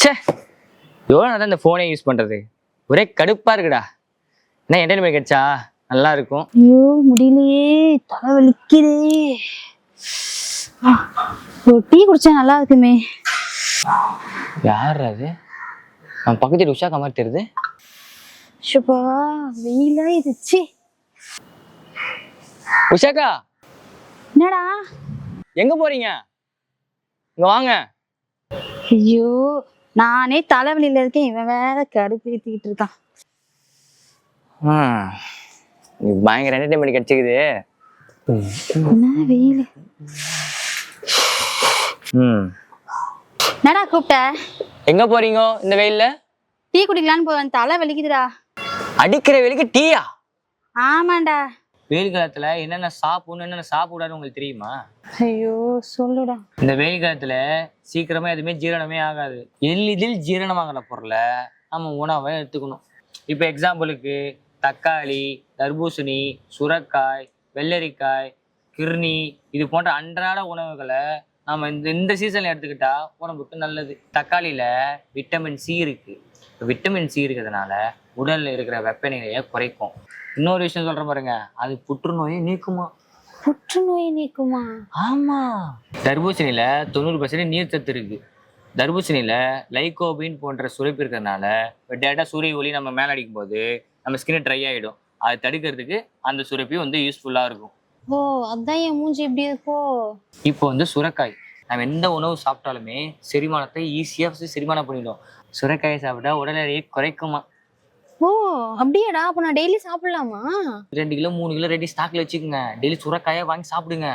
ச்சே. எவ்வளோ நேரம் இந்த ஃபோனே யூஸ் பண்ணுறது ஒரே கடுப்பாக இருக்குடா. என்ன என்டர்டைன்மெண்ட் கிடைச்சா? நல்லா இருக்கும். ஐயோ முடியலையே. தலை வலிக்குதே. ஒரு டீ குடிச்சா நல்லா இருக்குமே. யார் அது? நம்ம பக்கத்து உஷாக்கா மாதிரி தெரியுது. ஷுப்பா வெயிலா இதுச்சு உஷாக்கா! என்னடா? எங்கே போறீங்க? இங்கே வாங்க. ஐயோ நானே தலைவலியில இருக்கேன். இவன் வேற கடுப்பு ஏத்திக்கிட்டு இருக்கான். இது பயங்கர என்டர்டைன்மெண்ட் கிடைச்சிக்குது என்ன வெயில்? ம். என்னடா கூப்பிட்ட? எங்கே போறீங்க இந்த வெயில்ல? டீ குடிக்கலான்னு போவேன் தலை வலிக்குதுடா. அடிக்கிற வெயிலுக்கு டீயா? ஆமாண்டா. வெயில் காலத்துல என்னென்ன சாப்பிடணும் என்னென்ன சாப்பிடாது உங்களுக்கு தெரியுமா? ஐயோ சொல்லுடா. இந்த வெயில் காலத்துல சீக்கிரமா எதுவுமே ஜீரணமே ஆகாது. எளிதில் ஜீரணமாகிற பொருளை நம்ம உணவை எடுத்துக்கணும். இப்போ எக்ஸாம்பிளுக்கு தக்காளி தர்பூசணி சுரக்காய் வெள்ளரிக்காய் கிர்னி இது போன்ற அன்றாட உணவுகளை நம்ம இந்த இந்த சீசன்ல எடுத்துக்கிட்டா உடம்புக்கு நல்லது. தக்காளியில விட்டமின் சி இருக்கு. விட்டமின் சி இருக்கிறதுனால உடல்ல இருக்கிற வெப்பநிலையை குறைக்கும். இன்னொரு விஷயம் சொல்றேன் பாருங்க. அது புற்றுநோயை நீக்குமா? புற்றுநோய் நீக்குமா? ஆமா. தர்பூசணியில தொண்ணூறு பர்சன்ட் நீர் சத்து இருக்கு. தர்பூசணியில லைகோபின் போன்ற சுரப்பி இருக்கிறதுனால டேட்டா சூரிய ஒளி நம்ம மேல அடிக்கும் போது நம்ம ஸ்கின் ட்ரை ஆயிடும். அதை தடுக்கிறதுக்கு அந்த சுரப்பி வந்து யூஸ்ஃபுல்லா இருக்கும். ஓ அதான் என் மூஞ்சி இப்படி இருக்கோ? இப்போ வந்து சுரக்காய். நம்ம எந்த உணவு சாப்பிட்டாலுமே செரிமானத்தை ஈஸியா செரிமானம் பண்ணிடும் சுரக்காயை சாப்பிட்டா உடல் எடையை குறைக்குமா? ஓ அப்படியாடா அப்ப நான் டெய்லி சாப்பிடலாமா? ரெண்டு கிலோ மூணு கிலோ ரெடி ஸ்டாக்ல வச்சுக்கோங்க. டெய்லி சுரக்காயை வாங்கி சாப்பிடுங்க.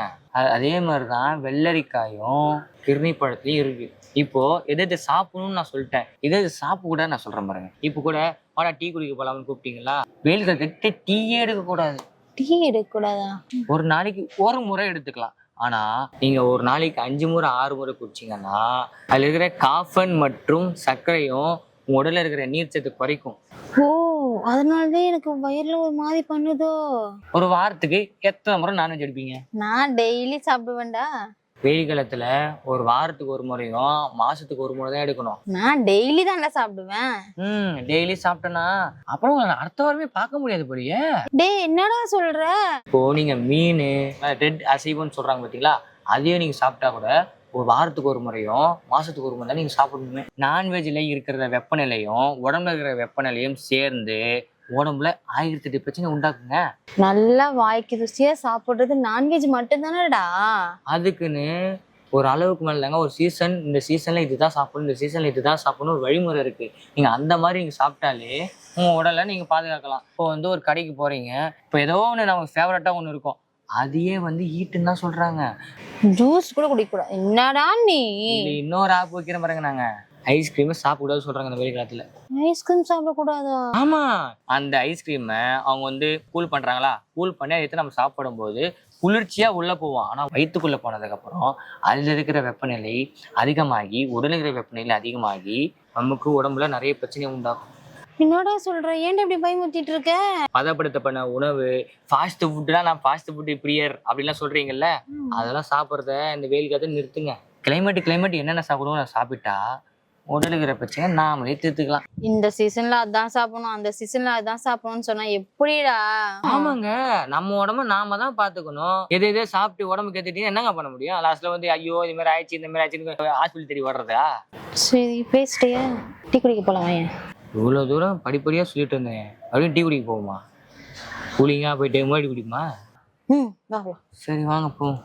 அதே மாதிரி தான் வெள்ளரிக்காயும் கிர்னி பழத்தையும் இருக்கு. இப்போ எதை எதை சாப்பிடணும்னு நான் சொல்லிட்டேன். எதை எதை சாப்பிடக்கூடாது நான் சொல்றேன் பாருங்க. இப்போ கூட வாடா டீ குடிக்க போலாம்னு கூப்பிட்டீங்களா? வெயில் காலத்துக்கு டீயே எடுக்க கூடாது டீ எடுக்கக்கூடாதா? ஒரு நாளைக்கு ஒரு முறை எடுத்துக்கலாம். ஆனா நீங்க ஒரு நாளைக்கு அஞ்சு முறை ஆறு முறை குடிச்சீங்கன்னா அதுல இருக்கிற காஃபன் மற்றும் சர்க்கரையும் உங்க உடல்ல இருக்கிற நீர்ச்சத்து குறைக்கும். ஓ அதனாலதான் எனக்கு வயிறுல ஒரு மாதிரி பண்ணுதோ? ஒரு வாரத்துக்கு எத்தனை முறை நான்வெஜ் எடுப்பீங்க? நான் டெய்லி சாப்பிடுவேன்டா. வெயில் காலத்துல ஒரு வாரத்துக்கு ஒரு முறையும் மாசத்துக்கு ஒரு முறை தான் எடுக்கணும். நான் டெய்லி தான்டா சாப்பிடுவேன். ம் டெய்லி சாப்பிட்டேன்னா அப்புறம் உங்களை அடுத்த வாரமே பார்க்க முடியாது போலியே. டேய் என்னடா சொல்ற? இப்போ நீங்க மீன் ரெட் அசைவம்னு சொல்றாங்க பாத்தீங்களா? அதையும் நீங்க சாப்பிட்டா கூட ஒரு வாரத்துக்கு ஒரு முறையும் மாசத்துக்கு ஒரு முறை தான் நீங்க சாப்பிடணுமே. நான்வெஜ்ல இருக்கிற வெப்பநிலையும் உடம்புல இருக்கிற வெப்பநிலையும் சேர்ந்து உடம்புல ஆயிரத்தி எட்டு பிரச்சனை உண்டாக்குங்க. நல்லா வாய்க்கு ருசியா சாப்பிடுறது நான்வெஜ் மட்டும் தானடா அதுக்குன்னு ஒரு அளவுக்கு மேல இல்லைங்க ஒரு சீசன் இந்த சீசன்ல இதுதான் சாப்பிடணும் இந்த சீசன்ல இதுதான் சாப்பிடணும் ஒரு வழிமுறை இருக்கு. நீங்க அந்த மாதிரி நீங்க சாப்பிட்டாலே உங்க உடலை நீங்க பாதுகாக்கலாம். இப்போ வந்து ஒரு கடைக்கு போறீங்க இப்போ ஏதோ ஒன்று நமக்கு ஃபேவரட்டா ஒன்று இருக்கும். அதையே வந்து ஈட்டுன்னு தான் சொல்றாங்க. ஜூஸ் கூட குடிக்க கூடாது. என்னடா நீ? இன்னொரு ஆப் வைக்கிற பாருங்க நாங்க. ஐஸ்கிரீம் சாப்பிடக்கூடாது சொல்றாங்க இந்த வெயில் காலத்துல. ஐஸ்கிரீம் சாப்பிடக்கூடாதா? ஆமா. அந்த ஐஸ்கிரீமை அவங்க வந்து கூல் பண்றாங்களா? கூல் பண்ணி அதை எடுத்து நம்ம சாப்பிடும்போது குளிர்ச்சியா உள்ள போவோம். ஆனா வயிற்றுக்குள்ள போனதுக்கு அப்புறம் அதுல இருக்கிற வெப்பநிலை அதிகமாகி உடல் இருக்கிற வெப்பநிலை அதிகமாகி நமக்கு உடம்புல நிறைய பிரச்சனை உண்டாகும் என்னடா சொல்ற? ஏன்டா இப்படி பயமுறுத்திட்டு இருக்க? பதப்படுத்தப்பட்ட உணவு ஃபாஸ்ட் ஃபுட்லாம் நான் ஃபாஸ்ட் ஃபுட் பிரியர் அப்படின்லாம் சொல்றீங்கல்ல? அதெல்லாம் சாப்பிட்றத இந்த வெயில் காலத்தை நிறுத்துங்க. கிளைமேட் கிளைமேட் என்னென்ன சாப்பிடுவோம்? நான் சாப்பிட்டா உடல் இருக்கிற பிரச்சனை நாமளே தீர்த்துக்கலாம். இந்த சீசன்ல அதான் சாப்பிடணும் அந்த சீசன்ல அதான் சாப்பிடணும்னு சொன்னா எப்படிடா? ஆமாங்க. நம்ம உடம்ப நாம தான் பாத்துக்கணும். எது எதோ சாப்பிட்டு உடம்பு கேத்துட்டீங்கன்னா என்னங்க பண்ண முடியும்? லாஸ்ட்ல வந்து ஐயோ இது மாதிரி ஆயிடுச்சு இந்த மாதிரி ஆயிடுச்சுன்னு ஹாஸ்பிட்டல் தேடி வர்றதா சரி பேசிட்டியா டீ குடிக்க போலாம் ஏன் இவ்வளவு தூரம் படிப்படியா சொல்லிட்டு இருந்தேன். அப்படியே டீ குடிக்க போகுமா கூலிங்கா போயிட்டு முன்னாடி குடிக்குமா? ம் சரி வாங்க போவோம்.